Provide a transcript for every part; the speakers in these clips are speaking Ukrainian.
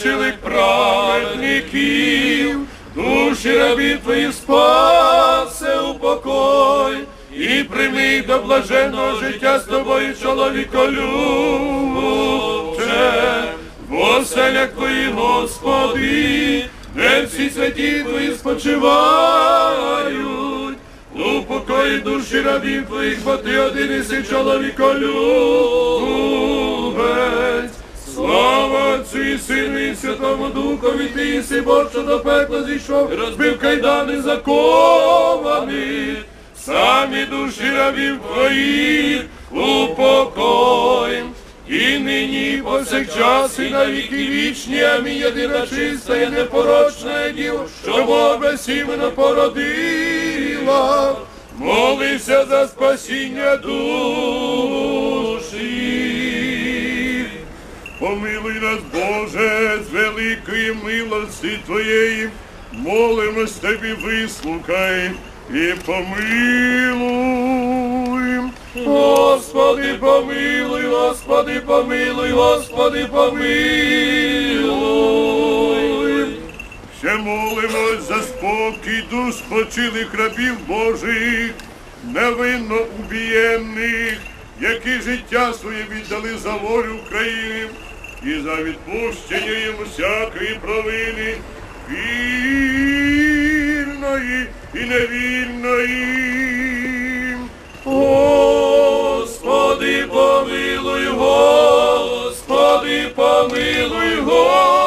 спочилих праведників, душі рабі твої спасе у покой, і прийми до блаженного життя з тобою, чоловіколюбче, в оселях твої, Господи, де всі святі твої спочивають, у покої душі рабів твоїх, бо ти один іси чоловіколюбець. Отцю і Сину і Святому Духові, ти єси Бог, що до пекла зійшов, розбив кайдани заковані, самі душі рабів твоїх упокой. І нині, і повсякчас, і на віки вічні, амінь, єдина чиста і непорочна діва, що Бога сімено породила, молися за спасіння душі. Помилуй нас, Боже, з великої милості Твоєї, молимось Тобі, вислухай і помилуй. Господи, помилуй, Господи, помилуй, Господи, помилуй. Ще молимось за спокій душ спочилих рабів Божих, невинно убієнних, які життя своє віддали за волю України і за відпущення їм всякої провини, вільної і невільної. Господи, помилуй, Господи, помилуй, Господи,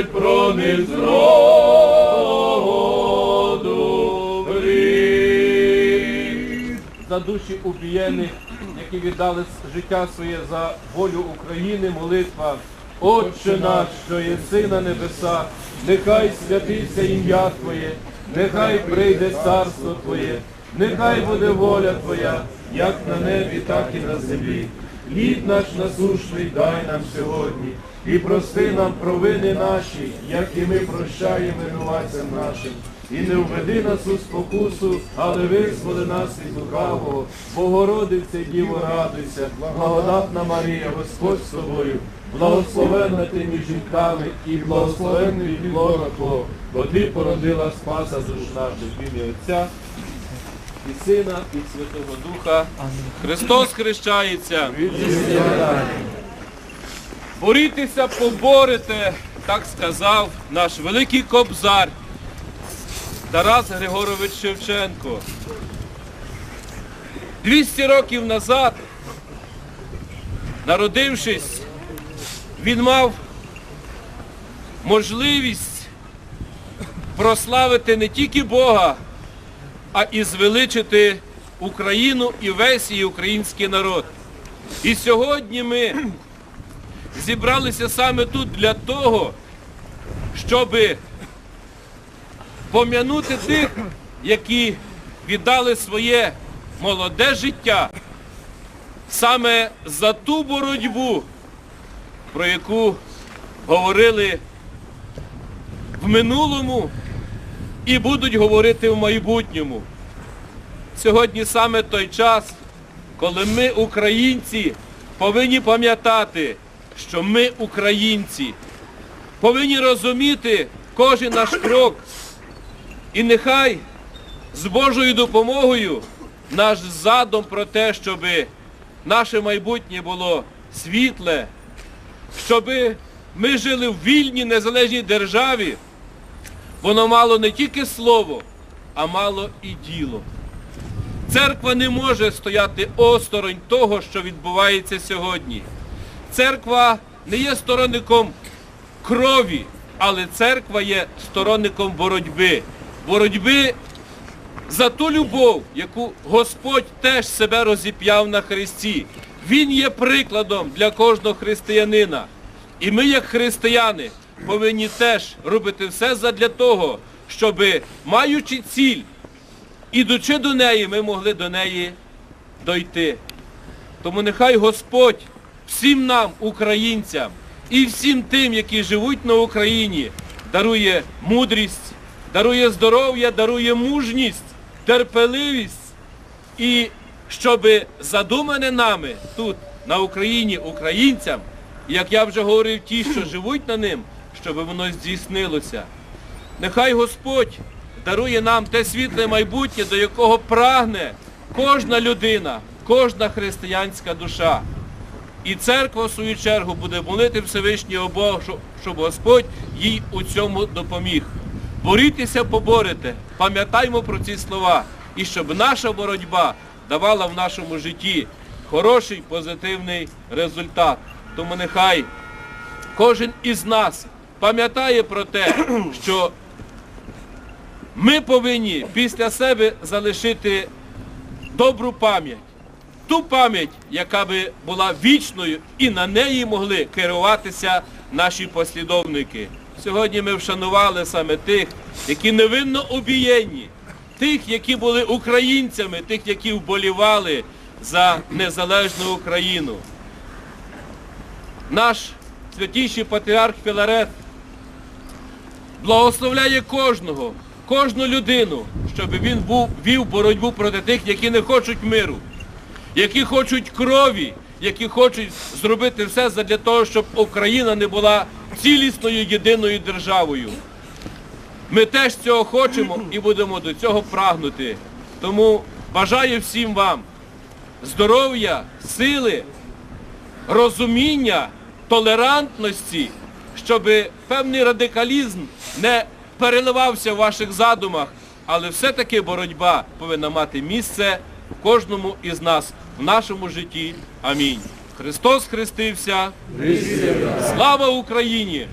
пам'ять про них з роду за душі убієних, які віддали життя своє за волю України, молитва. Отче наш, що єси на небесах, нехай святиться ім'я Твоє, нехай прийде царство Твоє, нехай буде воля Твоя, як на небі, так і на землі. Хліб наш насушний дай нам сьогодні, і прости нам провини наші, як і ми прощаємо винуватцям нашим. І не введи нас у спокусу, але визволи нас від лукавого. Богородице, Діво, радуйся, благодатна Марія, Господь з тобою, благословенна ти між жінками і благословенний плода бо ти породила Спаса душ наших ім'я Отця і Сина, і Святого Духа. Христос хрещається. Борітеся, поборете, так сказав наш великий кобзар Тарас Григорович Шевченко. 200 років назад, народившись, він мав можливість прославити не тільки Бога, а і звеличити Україну і весь її український народ. І сьогодні ми зібралися саме тут для того, щоби пом'янути тих, які віддали своє молоде життя саме за ту боротьбу, про яку говорили в минулому і будуть говорити в майбутньому. Сьогодні саме той час, коли ми, українці, повинні пам'ятати, що ми українці, повинні розуміти кожен наш крок. І нехай з Божою допомогою наш задум про те, щоб наше майбутнє було світле, щоб ми жили в вільній незалежній державі, воно мало не тільки слово, а мало і діло. Церква не може стояти осторонь того, що відбувається сьогодні. Церква не є сторонником крові, але церква є сторонником боротьби. Боротьби за ту любов, яку Господь теж себе розіп'яв на Христі. Він є прикладом для кожного християнина. І ми, як християни, повинні теж робити все задля того, щоб, маючи ціль, ідучи до неї, ми могли до неї дойти. Тому нехай Господь всім нам, українцям, і всім тим, які живуть на Україні, дарує мудрість, дарує здоров'я, дарує мужність, терпеливість і щоб задумане нами тут, на Україні, українцям, як я вже говорив, ті, що живуть на ним, щоб воно здійснилося. Нехай Господь дарує нам те світле майбутнє, до якого прагне кожна людина, кожна християнська душа. І церква, в свою чергу, буде молити Всевишнього Бога, щоб- Господь їй у цьому допоміг. Борітеся, поборете, пам'ятаймо про ці слова, і щоб наша боротьба давала в нашому житті хороший, позитивний результат. Тому нехай кожен із нас пам'ятає про те, що ми повинні після себе залишити добру пам'ять. Ту пам'ять, яка би була вічною, і на неї могли керуватися наші послідовники. Сьогодні ми вшанували саме тих, які невинно обієнні, тих, які були українцями, тих, які вболівали за незалежну Україну. Наш святіший патріарх Філарет благословляє кожного, кожну людину, щоб він був, вів боротьбу проти тих, які не хочуть миру, які хочуть крові, які хочуть зробити все для того, щоб Україна не була цілісною єдиною державою. Ми теж цього хочемо і будемо до цього прагнути. Тому бажаю всім вам здоров'я, сили, розуміння, толерантності, щоб певний радикалізм не переливався в ваших задумах, але все-таки боротьба повинна мати місце в кожному із нас в нашому житті. Амінь. Христос хрестився. Слава Україні!